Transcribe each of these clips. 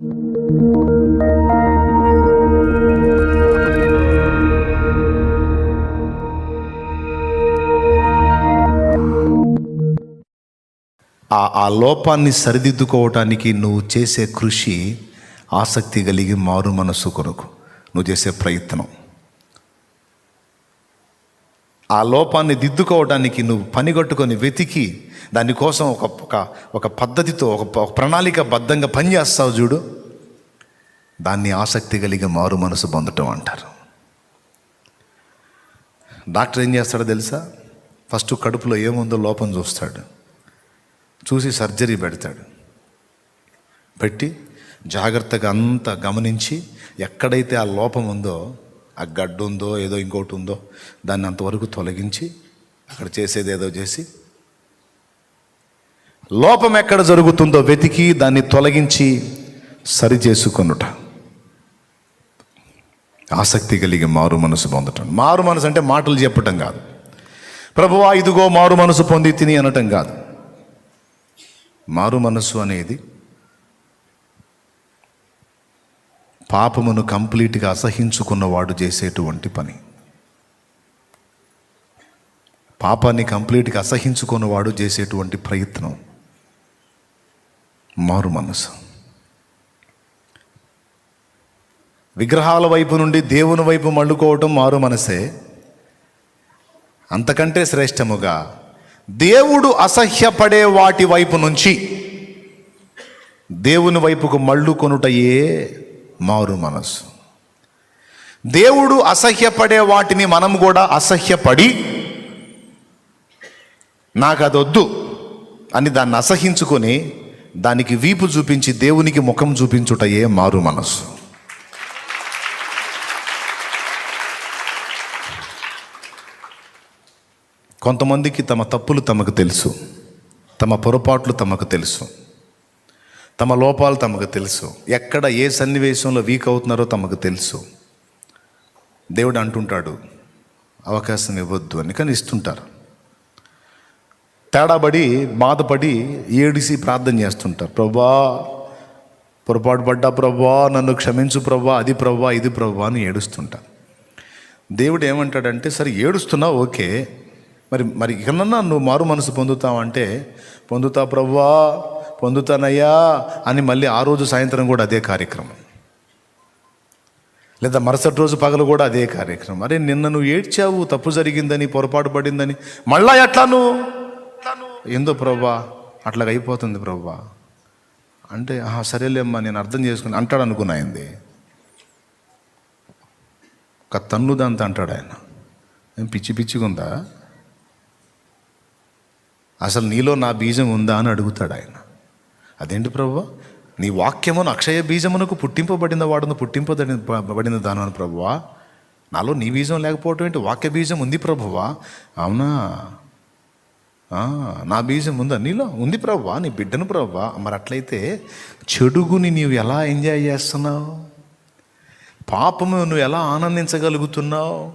ఆ ఆ లోపాన్ని సరిదిద్దుకోవటానికి నువ్వు చేసే కృషి ఆసక్తి కలిగి మారు మనస్సు కొరకు. నువ్వు చేసే ప్రయత్నం. ఆ లోపాన్ని దిద్దుకోవడానికి నువ్వు పనిగట్టుకొని వెతికి దానికోసం ఒక ఒక ఒక పద్ధతితో ఒక ప్రణాళిక బద్ధంగా పనిచేస్తావు చూడు. దాన్ని ఆసక్తి కలిగి మారు మనసు పొందటం అంటారు. డాక్టర్ ఏం చేస్తాడో తెలుసా? ఫస్ట్ కడుపులో ఏముందో లోపం చూస్తాడు. చూసి సర్జరీ పెడతాడు. పెట్టి జాగ్రత్తగా అంతా గమనించి ఎక్కడైతే ఆ లోపం ఉందో ఆ గడ్డు ఉందో ఏదో ఇంకోటి ఉందో దాన్ని అంతవరకు తొలగించి అక్కడ చేసేది ఏదో చేసి లోపం ఎక్కడ జరుగుతుందో వెతికి దాన్ని తొలగించి సరి చేసుకొనుట ఆసక్తి కలిగి మారు మనసు పొందటం. మారు మనసు అంటే మాటలు చెప్పటం కాదు. ప్రభువా ఇదిగో మారు మనసు పొంది తిని అనటం కాదు. మారు మనస్సు అనేది పాపమును కంప్లీట్గా అసహించుకున్నవాడు చేసేటువంటి పని. పాపాన్ని కంప్లీట్గా అసహించుకున్నవాడు చేసేటువంటి ప్రయత్నం. మారు మనసు. విగ్రహాల వైపు నుండి దేవుని వైపు మళ్ళుకోవటం మారు మనసే. అంతకంటే శ్రేష్టముగా దేవుడు అసహ్యపడే వాటి వైపు నుంచి దేవుని వైపుకు మళ్ళుకొనుటయే మారు మనసు దేవుడు అసహ్యపడే వాటిని మనం కూడా అసహ్యపడి నాకు అదొద్దు అని దాన్ని అసహించుకొని దానికి వీపు చూపించి దేవునికి ముఖం చూపించుటయే మారు మనసు కొంతమందికి తమ తప్పులు తమకు తెలుసు తమ పొరపాట్లు తమకు తెలుసు. తమ లోపాలు తమకు తెలుసు. ఎక్కడ ఏ సన్నివేశంలో వీక్ అవుతున్నారో తమకు తెలుసు. దేవుడు అంటుంటాడు అవకాశం ఇవ్వద్దు అని. కానీ ఇస్తుంటారు. తేడాబడి బాధపడి ఏడిసి ప్రార్థన చేస్తుంటారు. ప్రభా పొరపాటు పడ్డా ప్రభా నన్ను క్షమించు ప్రభా అది ప్రభా ఇది ప్రభా అని ఏడుస్తుంటారు. దేవుడు ఏమంటాడంటే సరే ఏడుస్తున్నావు ఓకే. మరి మరి ఇకనన్నా నువ్వు మారు మనసు పొందుతావంటే పొందుతా ప్రభా పొందుతానయ్యా అని మళ్ళీ ఆ రోజు సాయంత్రం కూడా అదే కార్యక్రమం. లేదా మరుసటి రోజు పగలు కూడా అదే కార్యక్రమం. అరే నిన్న నువ్వు ఏడ్చావు తప్పు జరిగిందని పొరపాటు పడిందని. మళ్ళా ఎట్లా నువ్వు? ఏందో ప్రభా అట్లాగ అయిపోతుంది ప్రభా. అంటే ఆహా సరేలేమ్మా నేను అర్థం చేసుకుని అంటాడు అనుకున్నాయింది ఒక ఒక తన్నుదంత అంటాడు ఆయన. ఏం పిచ్చి పిచ్చిగా ఉందా? అసలు నీలో నా బీజం ఉందా అని అడుగుతాడు ఆయన. అదేంటి ప్రభు? నీ వాక్యమును అక్షయ బీజమునకు పుట్టింపబడిన వాడును పుట్టింపబడిన బడిన దానని ప్రభువా? నాలో నీ బీజం లేకపోవటం ఏంటి? వాక్య బీజం ఉంది ప్రభువా? అవునా? నా బీజం ఉందా? నీలో ఉంది ప్రభువా? నీ బిడ్డను ప్రభువా? మరి అట్లయితే చెడుగుని నీవు ఎలా ఎంజాయ్ చేస్తున్నావు? పాపము నువ్వు ఎలా ఆనందించగలుగుతున్నావు?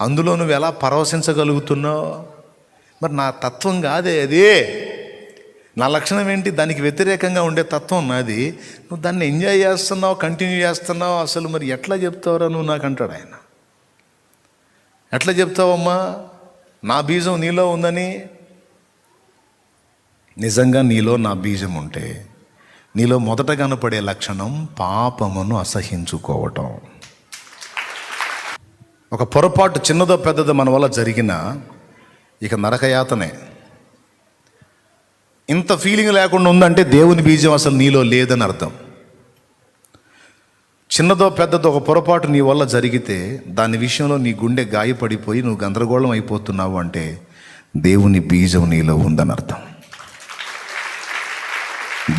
అందులో నువ్వు ఎలా పరవశించగలుగుతున్నావు? మరి నా తత్వం కాదే అదే. నా లక్షణం ఏంటి? దానికి వ్యతిరేకంగా ఉండే తత్వం నాది. నువ్వు దాన్ని ఎంజాయ్ చేస్తున్నావు కంటిన్యూ చేస్తున్నావు అసలు మరి ఎట్లా చెప్తావురా నువ్వు నాకు అంటాడు ఆయన. ఎట్లా చెప్తావమ్మా? నా బీజం నీలో ఉందని. నిజంగా నీలో నా బీజం ఉంటే నీలో మొదట కనపడే లక్షణం పాపమును అసహించుకోవటం. ఒక పొరపాటు చిన్నదో పెద్దదో మన వల్ల జరిగిన ఇక నరకయాతనే. ఇంత ఫీలింగ్ లేకుండా ఉందంటే దేవుని బీజం అసలు నీలో లేదని అర్థం. చిన్నదో పెద్దదో ఒక పొరపాటు నీ వల్ల జరిగితే దాని విషయంలో నీ గుండె గాయపడిపోయి నువ్వు గందరగోళం అయిపోతున్నావు అంటే దేవుని బీజం నీలో ఉందని అర్థం.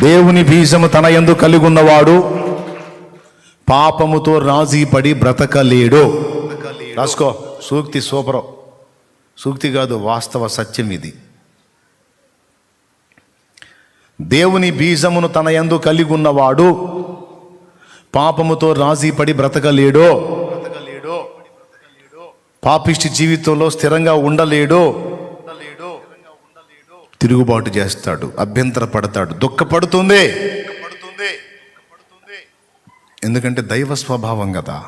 దేవుని బీజము తన ఎందు కలిగి ఉన్నవాడు పాపముతో రాజీ పడి బ్రతకలేడు. రాసుకో సూక్తి సూపరం. సూక్తి కాదు వాస్తవ సత్యం ఇది. దేవుని బీజమును తన యందు కలిగి ఉన్నవాడు పాపముతో రాజీ పడి బ్రతకలేడో. పాపిష్టి జీవితంలో స్థిరంగా ఉండలేడో. తిరుగుబాటు చేస్తాడు అభ్యంతర పడతాడు దుఃఖపడుతుంది. ఎందుకంటే దైవ స్వభావం కదా.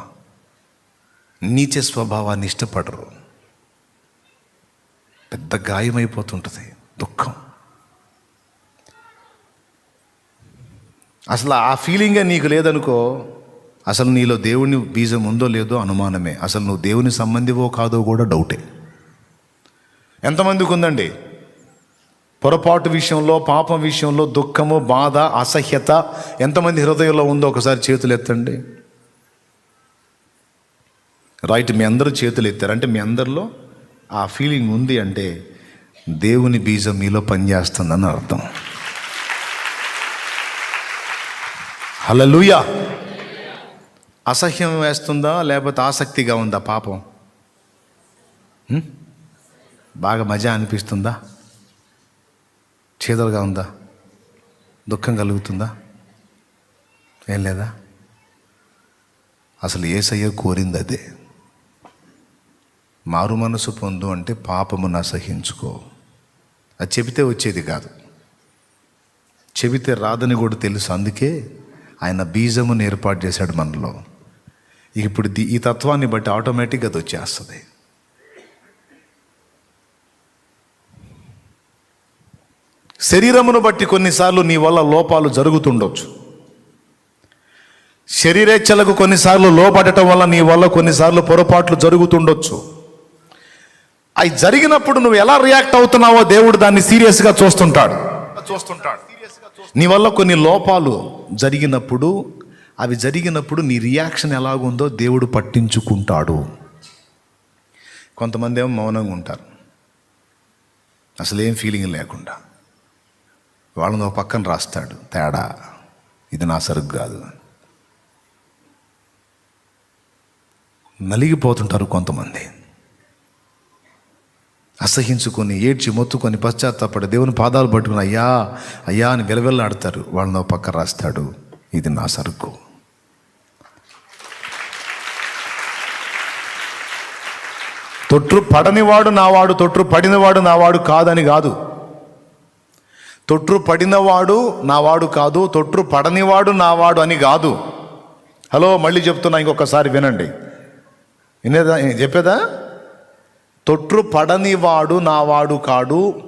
నీచ స్వభావాన్ని ఇష్టపడరు. పెద్ద గాయమైపోతుంటుంది దుఃఖం. అసలు ఆ ఫీలింగే నీకు లేదనుకో అసలు నీలో దేవుని బీజం ఉందో లేదో అనుమానమే. అసలు నువ్వు దేవుని సంబంధివో కాదో కూడా డౌటే ఎంతమందికి ఉందండి? పొరపాటు విషయంలో పాపం విషయంలో దుఃఖము బాధ అసహ్యత ఎంతమంది హృదయంలో ఉందో ఒకసారి చేతులు ఎత్తండి. రైట్ మీ అందరూ చేతులు ఎత్తారు. అంటే మీ అందరిలో ఆ ఫీలింగ్ ఉంది అంటే దేవుని బీజం మీలో పనిచేస్తుందని అర్థం. హలలుయా అసహ్యం వేస్తుందా లేకపోతే ఆసక్తిగా ఉందా పాపం? బాగా మజా అనిపిస్తుందా? చేదలుగా ఉందా? దుఃఖం కలుగుతుందా? ఏం లేదా? అసలు ఏసయ్య కోరింది అదే. మారు మనసు పొందు అంటే పాపమును అసహించుకో. అది చెబితే వచ్చేది కాదు. చెబితే రాదని కూడా తెలుసు అందుకే ఆయన బీజమును ఏర్పాటు చేశాడు మనలో. ఇప్పుడు ఈ తత్వాన్ని బట్టి ఆటోమేటిక్గా అది వచ్చేస్తుంది. శరీరమును బట్టి కొన్నిసార్లు నీ వల్ల లోపాలు జరుగుతుండొచ్చు. శరీరేచ్ఛలకు కొన్నిసార్లు లోపడటం వల్ల నీ వల్ల కొన్నిసార్లు పొరపాట్లు జరుగుతుండొచ్చు. అవి జరిగినప్పుడు నువ్వు ఎలా రియాక్ట్ అవుతున్నావో దేవుడు దాన్ని సీరియస్గా చూస్తుంటాడు. చూస్తుంటాడు. నీ వల్ల కొన్ని లోపాలు జరిగినప్పుడు అవి జరిగినప్పుడు నీ రియాక్షన్ ఎలాగుందో దేవుడు పట్టించుకుంటాడు. కొంతమంది ఏమో మౌనంగా ఉంటారు. అసలు ఏం ఫీలింగ్ లేకుండా. వాళ్ళని ఒక పక్కన రాస్తాడు. తేడా ఇది నా సరుకు కాదు. నలిగిపోతుంటారు కొంతమంది. అసహించుకొని ఏడ్చి మొత్తుకొని పశ్చాత్తాపడి దేవుని పాదాలు పట్టుకుని అయ్యా అయ్యా అని విలవిల్లాడతారు. వాళ్ళని పక్క రాస్తాడు. ఇది నా సరుకు. తొట్టు పడనివాడు నావాడు తొట్టు పడినవాడు నావాడు కాదని కాదు. తొట్టు పడినవాడు నావాడు కాదు తొట్టు పడనివాడు నావాడు అని కాదు. హలో మళ్ళీ చెప్తున్నా ఇంకొకసారి వినండి. వినేదా? చెప్పేదా? తొట్టు పడనివాడు నావాడు కాడు.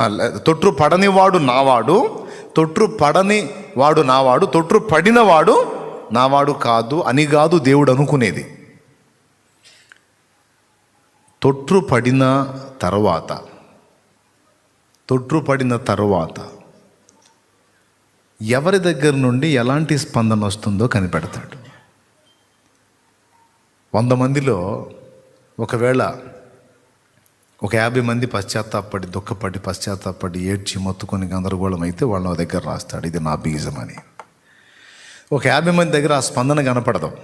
ఆ, తొట్టు పడనివాడు నావాడు తొట్టు పడని వాడు నావాడు తొట్టు పడినవాడు నావాడు కాదు అని కాదు దేవుడు అనుకునేది. తొట్టు పడిన తర్వాత తొట్టు పడిన తర్వాత ఎవరి దగ్గర నుండి ఎలాంటి స్పందన వస్తుందో కనిపెడతాడు. వంద మందిలో ఒకవేళ ఒక యాభై మంది పశ్చాత్తాపడి దుఃఖపడి పశ్చాత్తాపడి ఏడ్చి మొత్తుకొని గందరగోళం అయితే వాళ్ళ దగ్గర రాస్తాడు. ఇది నా బీజం అని. ఒక యాభై మంది దగ్గర ఆ స్పందన కనపడదు.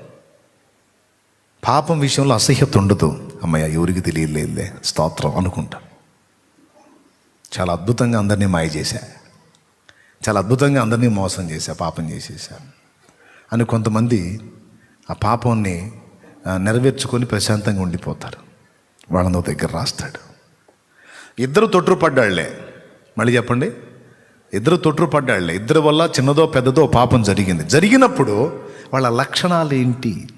పాపం విషయంలో అసహ్యత ఉండదు. అమ్మయ్య ఎవరికి తెలియలేదులే. స్తోత్రం అనుకుంటా. చాలా అద్భుతంగా అందరినీ మాయ చేశా. చాలా అద్భుతంగా అందరినీ మోసం చేశా పాపం చేసేసా అని కొంతమంది ఆ పాపాన్ని నెరవేర్చుకొని ప్రశాంతంగా ఉండిపోతారు. వాళ్ళని దగ్గర రాస్తాడు. ఇద్దరు తొట్టు పడ్డాళ్ళే. మళ్ళీ చెప్పండి. ఇద్దరు తొట్టు పడ్డాళ్ళే. ఇద్దరి వల్ల చిన్నదో పెద్దదో పాపం జరిగింది. జరిగినప్పుడు వాళ్ళ లక్షణాలు ఏంటి?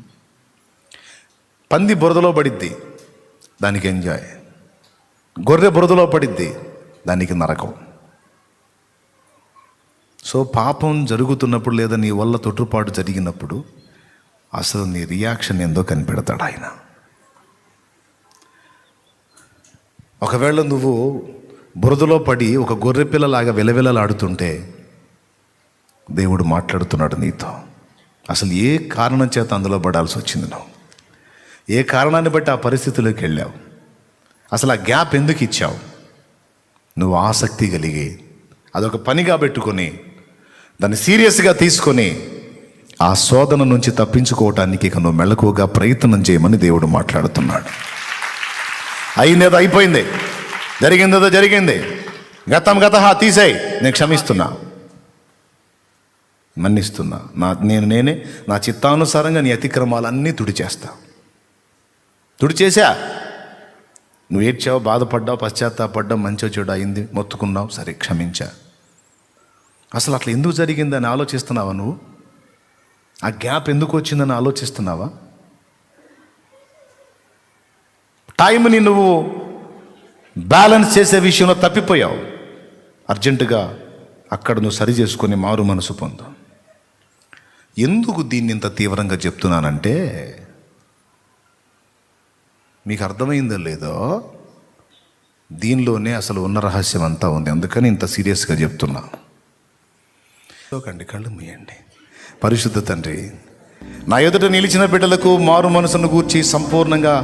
పంది బురదలో పడిద్ది దానికి ఎంజాయ్. గొర్రె బురదలో పడిద్ది దానికి నరకం. సో పాపం జరుగుతున్నప్పుడు లేదా నీ వల్ల తొట్టుపాటు జరిగినప్పుడు అసలు నీ రియాక్షన్ ఏందో కనిపెడతాడు ఆయన. ఒకవేళ నువ్వు బురదలో పడి ఒక గొర్రెపిల్లలాగా విలవిలలాడుతుంటే దేవుడు మాట్లాడుతున్నాడు నీతో. అసలు ఏ కారణం చేత అందులో పడాల్సి వచ్చింది నువ్వు? ఏ కారణాన్ని బట్టి ఆ పరిస్థితిలోకి వెళ్ళావు? అసలు ఆ గ్యాప్ ఎందుకు ఇచ్చావు? నువ్వు ఆసక్తి కలిగి అదొక పనిగా పెట్టుకొని దాన్ని సీరియస్గా తీసుకొని ఆ శోధన నుంచి తప్పించుకోవటానికి ఇక నువ్వు మెళకువగా ప్రయత్నం చేయమని దేవుడు మాట్లాడుతున్నాడు. అయిందేదో అయిపోయింది. జరిగిందేదో జరిగింది. గతం గత తీసేయి. నేను క్షమిస్తున్నా. మన్నిస్తున్నా. నా నేను నేనే నా చిత్తానుసారంగా నీ అతిక్రమాలన్నీ తుడిచేస్తా. తుడిచేసా? నువ్వు ఏడ్చావు బాధపడ్డావు పశ్చాత్తాపడ్డావు మంచో చెడు అయింది మొత్తుకున్నావు సరే క్షమించా. అసలు అట్లా ఎందుకు జరిగిందని ఆలోచిస్తున్నావా నువ్వు? ఆ గ్యాప్ ఎందుకు వచ్చిందని ఆలోచిస్తున్నావా? టైంని నువ్వు బ్యాలెన్స్ చేసే విషయంలో తప్పిపోయావు. అర్జెంటుగా అక్కడ నువ్వు సరి చేసుకొని మారు మనసు పొందు. ఎందుకు దీన్ని ఇంత తీవ్రంగా చెప్తున్నానంటే మీకు అర్థమైందో లేదో దీనిలోనే అసలు ఉన్న రహస్యం అంతా ఉంది. అందుకని ఇంత సీరియస్గా చెప్తున్నా. కండి కళ్ళు మూయండి. పరిశుద్ధ తండ్రి నా ఎదుట నిలిచిన బిడ్డలకు మారు మనసును గూర్చి సంపూర్ణంగా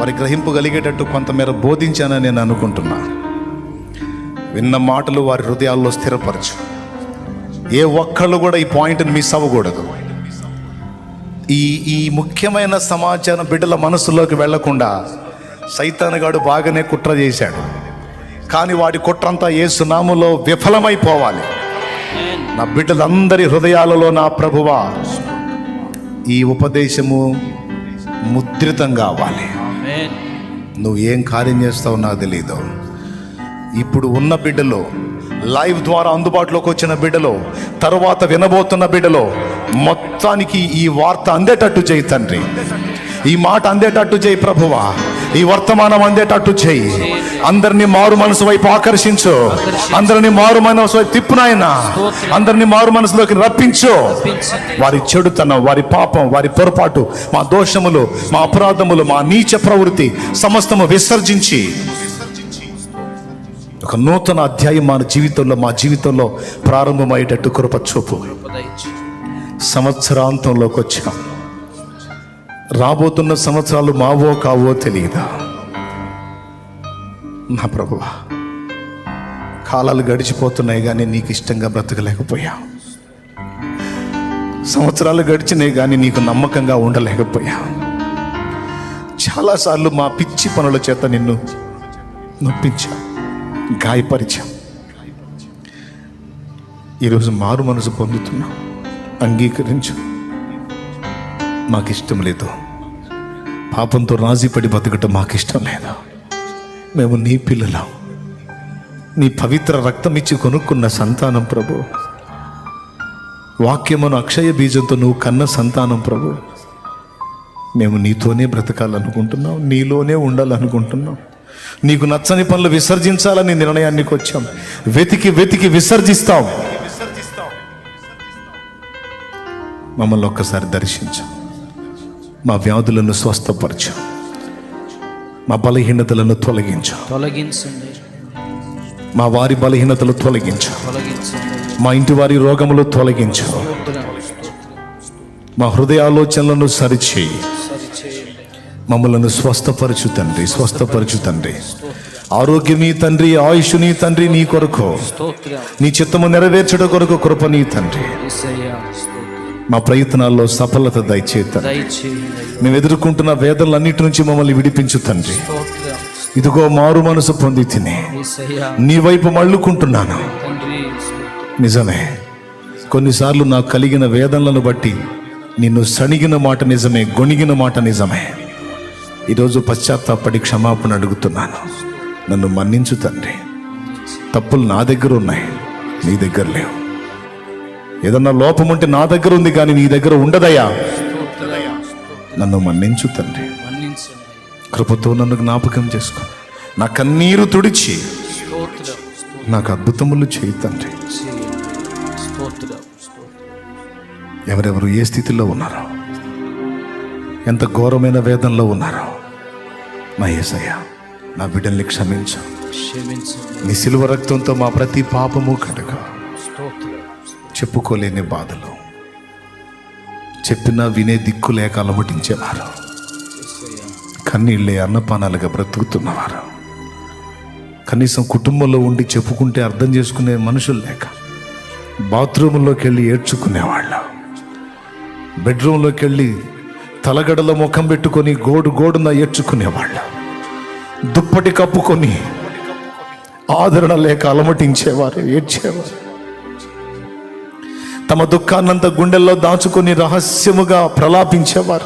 మరి గ్రహింపగలిగేటట్టు కొంతమేర బోధించానని నేను అనుకుంటున్నా. విన్న మాటలు వారి హృదయాల్లో స్థిరపరచు. ఏ ఒక్కళ్ళు కూడా ఈ పాయింట్ని మిస్ అవ్వకూడదు. ఈ ఈ ముఖ్యమైన సమాచారం బిడ్డల మనసులోకి వెళ్ళకుండా సైతానగాడు బాగానే కుట్ర చేశాడు. కానీ వాడి కుట్రంతా ఏ సునాములో విఫలమైపోవాలి. నా బిడ్డలందరి హృదయాలలో నా ప్రభువా ఈ ఉపదేశము ముద్రితం కావాలి నువ్వు ఏం కార్యం చేస్తావు నాకు తెలియదు ఇప్పుడు ఉన్న బిడ్డలో లైవ్ ద్వారా అందుబాటులోకి వచ్చిన బిడ్డలో తరువాత వినబోతున్న బిడ్డలో మొత్తానికి ఈ వార్త అందేటట్టు చేయి తండ్రి. ఈ మాట అందేటట్టు చేయి ప్రభువా. ఈ వర్తమానం అందేటట్టు చేయి. అందరినీ మారు మనసు వైపు ఆకర్షించు. అందరినీ మారు మనసు వైపు తిప్పు నాయన. అందరినీ మారు మనసులోకి రప్పించు. వారి చెడుతనం వారి పాపం వారి పొరపాటు మా దోషములు మా అపరాధములు మా నీచ ప్రవృత్తి సమస్తము విసర్జించి. ఒక నూతన అధ్యాయం మన జీవితంలో మా జీవితంలో ప్రారంభమయ్యేటట్టు కృప చూపు. సంవత్సరాంతంలోకి వచ్చాం రాబోతున్న సంవత్సరాలు మావో కావో తెలియదా? నా ప్రభువా కాలాలు గడిచిపోతున్నాయి కానీ నీకు ఇష్టంగా బ్రతకలేకపోయా. సంవత్సరాలు గడిచినాయి కానీ నీకు నమ్మకంగా ఉండలేకపోయా. చాలాసార్లు మా పిచ్చి పనుల చేత నిన్ను నొప్పించా గాయపరిచాం. ఈరోజు మారు మనసు పొందుతున్నాం అంగీకరించు. మాకు ఇష్టం లేదు. పాపంతో రాజీపడి బతకటం మాకు ఇష్టం లేదు. మేము నీ పిల్లలం. నీ పవిత్ర రక్తం ఇచ్చి కొనుక్కున్న సంతానం ప్రభు. వాక్యమును అక్షయ బీజంతో నువ్వు కన్న సంతానం ప్రభు. మేము నీతోనే బ్రతకాలనుకుంటున్నాం. నీలోనే ఉండాలనుకుంటున్నాం. నీకు నచ్చని పనులు విసర్జించాలని నిర్ణయానికి వచ్చాం. వెతికి వెతికి విసర్జిస్తాం. మమ్మల్ని ఒక్కసారి దర్శించాం. మా వ్యాధులను స్వస్థపరచు. మా బలహీనతలను తొలగించు. తొలగించండి. మా వారి బలహీనతలు తొలగించు. మా ఇంటి వారి రోగములు తొలగించు. మా హృదయ ఆలోచనలను సరిచేయి. మమ్మలను స్వస్థపరచు తండ్రి స్వస్థపరచు తండ్రి. ఆరోగ్యమీ తండ్రి ఆయుషుని తండ్రి నీ కొరకు. నీ చిత్తము నెరవేర్చుట కొరకు కృప నీ తండ్రి. మా ప్రయత్నాల్లో సఫలత దయచే తండ్రి దయచేయండి. మేము ఎదుర్కొంటున్న వేదనలన్నిటి నుంచి మమ్మల్ని విడిపించు తండ్రి. ఇదిగో మారు మనసు పొంది తిని. నీ వైపు మళ్ళుకుంటున్నాను. నిజమే. కొన్నిసార్లు నాకు కలిగిన వేదనలను బట్టి నిన్ను సణిగిన మాట నిజమే గొణిగిన మాట నిజమే. ఈరోజు పశ్చాత్తాపడి క్షమాపణ అడుగుతున్నాను. నన్ను మన్నించు తండ్రి. తప్పులు నా దగ్గర ఉన్నాయి నీ దగ్గర లేవు. ఏదన్నా లోపం ఉంటే నా దగ్గర ఉంది కానీ నీ దగ్గర స్తోత్రం నన్ను మన్నించు తండ్రి. కృపతో నన్ను జ్ఞాపకం చేసుకో. నా కన్నీరు తుడిచి నాకు అద్భుతములు చేయి తండ్రి. ఎవరెవరు ఏ స్థితిలో ఉన్నారో ఎంత ఘోరమైన వేదనలో ఉన్నారో నా యేసయ్య నా బిడ్డల్ని క్షమించు. నీ సిలువ రక్తంతో మా ప్రతి పాపము కడుగు. చెప్పుకోలేని బాధలు. చెప్పినా వినే దిక్కు లేక అలమటించేవారు. కన్నీళ్ళే అన్నపానాలుగా బ్రతుకుతున్నవారు. కనీసం కుటుంబంలో ఉండి చెప్పుకుంటే అర్థం చేసుకునే మనుషులు లేక బాత్రూంలోకి వెళ్ళి ఏడ్చుకునేవాళ్ళు. బెడ్రూంలోకి వెళ్ళి తలగడలో ముఖం పెట్టుకొని గోడు గోడున ఏడ్చుకునేవాళ్ళు. దుప్పటి కప్పుకొని ఆదరణ లేక అలమటించేవారు ఏడ్చేవారు. తమ దుఃఖాన్నంత గుండెల్లో దాచుకొని రహస్యముగా ప్రలాపించేవారు.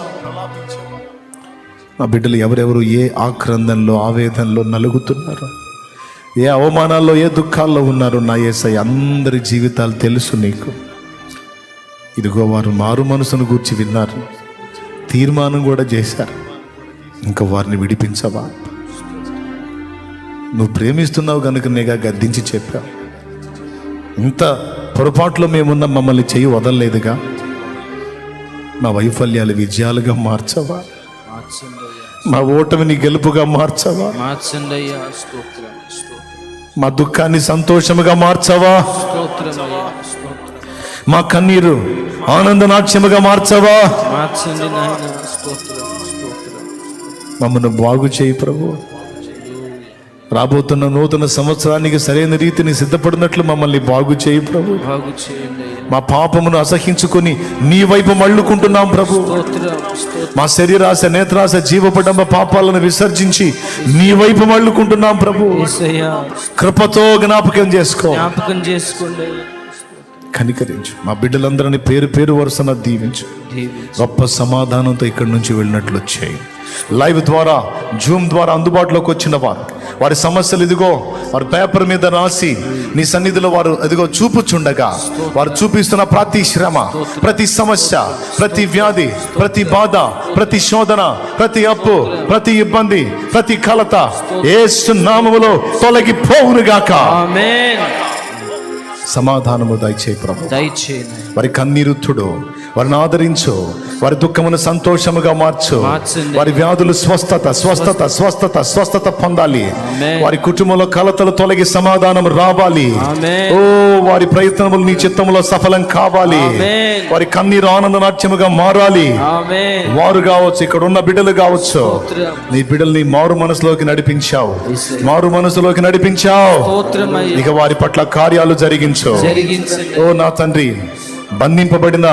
నా బిడ్డలు ఎవరెవరు ఏ ఆక్రందంలో ఆవేదనలో నలుగుతున్నారు? ఏ అవమానాల్లో ఏ దుఃఖాల్లో ఉన్నారు? నా ఏసై అందరి జీవితాలు తెలుసు నీకు. ఇదిగో వారు మారు మనసును గూర్చి విన్నారు. తీర్మానం కూడా చేశారు. ఇంకా వారిని విడిపించవా? నువ్వు ప్రేమిస్తున్నావు కనుక నేగా గద్దించి చెప్పావు. ఇంత పొరపాట్లో మేమున్న మమ్మల్ని చెయ్యి వదలలేదుగా. మా వైఫల్యాలు విజయాలుగా మార్చవా? మా ఓటమిని గెలుపుగా మార్చవా? మా దుఃఖాన్ని సంతోషముగా మార్చవా? మా కన్నీరు ఆనందనాట్యముగా మార్చవా? మమ్మల్ని బాగు చేయి ప్రభు. రాబోతున్న నూతన సంవత్సరానికి సరైన రీతిని సిద్ధపడినట్లు మమ్మల్ని బాగు చేయి ప్రభు. బాగు చేయండి. మా పాపమును అసహించుకొని నీ వైపు మళ్ళుకుంటున్నాం ప్రభు. మా శరీరాశ నేత్రాశ జీవపడంబ పాపాలను విసర్జించి నీ వైపు మళ్ళుకుంటున్నాం ప్రభు. కృపతో జ్ఞాపకం చేసుకో. జ్ఞాపకం చేసుకోండి. కనికరించు. మా బిడ్డలందరినీ పేరు పేరు వరుసన దీవించు. గొప్ప సమాధానంతో ఇక్కడి నుంచి వెళ్ళినట్లు వచ్చాయి. లైవ్ ద్వారా జూమ్ ద్వారా అందుబాటులోకి వచ్చిన వారు వారి సమస్యలు ఇదిగో వారి పేపర్ మీద రాసి నీ సన్నిధిలో వారు ఇదిగో చూపుచుండగా వారు చూపిస్తున్న ప్రతి శ్రమ ప్రతి సమస్య ప్రతి వ్యాధి ప్రతి బాధ ప్రతి శోధన ప్రతి అప్పు ప్రతి ఇబ్బంది ప్రతి కలత ఏసు నామములో తొలగిపోవునుగాక. ఆమేన్. సమాధానము దయచే ప్రభు. దయచేయండి. వారి కన్నీరుతుడు వారిని ఆదరించు. వారి దుఃఖమును సంతోషముగా మార్చు. వారి వ్యాధులు స్వస్థత స్వస్థత స్వస్థత స్వస్థత పొందాలి. వారి కుటుంబంలో కలతలు తొలగి సమాధానం రావాలి. ఓ వారి ప్రయత్నములు నీ చిత్తములో సఫలం కావాలి. వారి కన్నీరు ఆనంద నాట్యముగా మారాలి వారు కావచ్చు ఇక్కడ ఉన్న బిడ్డలు కావచ్చు. నీ బిడ్డల్ని మారు మనసులోకి నడిపించావు. మారు మనసులోకి నడిపించావు. ఇక వారి పట్ల కార్యాలు జరిగించు. ఓ నా తండ్రి బంధింపబడిన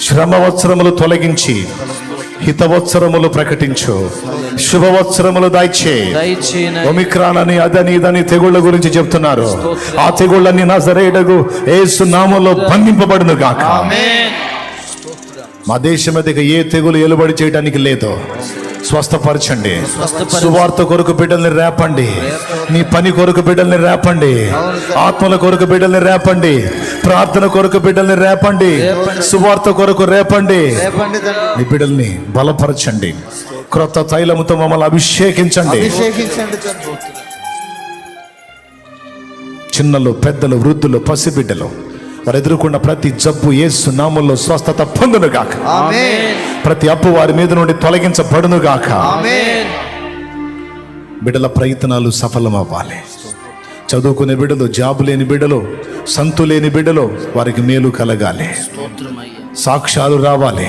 శ్రమవత్సరములు తొలగించి హితవత్సరములు ప్రకటించు. శుభవత్సరములు దాయిచే. ఒమిక్రాన్ అని అదని ఇదని తెగుళ్ళ గురించి చెప్తున్నారు. ఆ తెగుళ్ళని నా జరేడగు ఏసు నామంలో బంధింపబడును గాక. మా దేశం మీద ఏ తెగులు ఎలుబడి చేయడానికి లేదు స్వస్థపరచండి. స్వస్థపరచు. సువార్త కొరకు బిడ్డల్ని రేపండి. నీ పని కొరకు బిడ్డల్ని రేపండి. ఆత్మల కొరకు బిడ్డల్ని రేపండి. ప్రార్థన కొరకు బిడ్డల్ని రేపండి. సువార్త కొరకు రేపండి. నీ బిడ్డల్ని బలపరచండి. క్రొత్త తైలముతో మమ్మల్ని అభిషేకించండి. చిన్నలు పెద్దలు వృద్ధులు పసిబిడ్డలు వారు ఎదుర్కొన్న ప్రతి జబ్బు యేసు నామంలో స్వస్థత పొందును గాక ఆమేన్. ప్రతి అప్పు వారి మీద నుండి తొలగించబడును గాక ఆమేన్. బిడ్డల ప్రయత్నాలు సఫలమవ్వాలి. చదువుకునే బిడ్డలు జాబు లేని బిడ్డలు సంతు లేని బిడ్డలు వారికి మేలు కలగాలి. సాక్ష్యాలు రావాలి.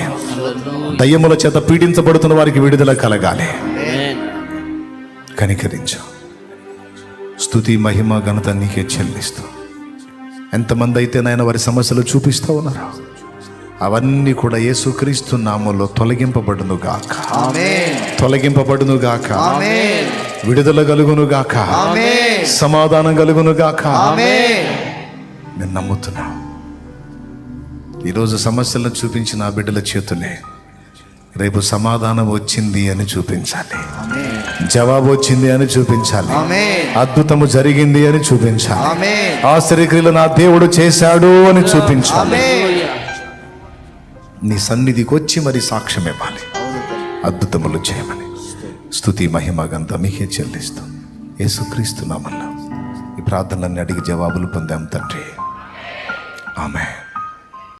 దయ్యముల చేత పీడించబడుతున్న వారికి విడుదల కలగాలి. కనికరించు. స్తుతి మహిమ ఘనత నీకే చెల్లిస్తూ. ఎంతమంది అయితే నాయన వారి సమస్యలు చూపిస్తూ ఉన్నారు అవన్నీ కూడా యేసుక్రీస్తు నామంలో తొలగింపబడును గాక. తొలగింపబడును గాక. విడుదల కలుగును గాక. సమాధానం కలుగును గాక. నేను నమ్ముతున్నా ఈరోజు సమస్యలను చూపించిన ఆ బిడ్డల చేతులే రేపు సమాధానం వచ్చింది అని చూపించాలి. జవాబు వచ్చింది అని చూపించాలి. అద్భుతము జరిగింది అని చూపించాలి. ఆశ్చర్యక్రియలు నా దేవుడు చేశాడు అని చూపించాలి. నీ సన్నిధికి వచ్చి మరి సాక్ష్యం ఇవ్వాలి. అద్భుతములు చేయమని. స్తుతి మహిమ గంత మీకే చెల్లిస్తూ యేసుక్రీస్తు నామల్లో ఈ ప్రార్థనలన్నీ అడిగి జవాబులు పొందాం తండ్రి. ఆమె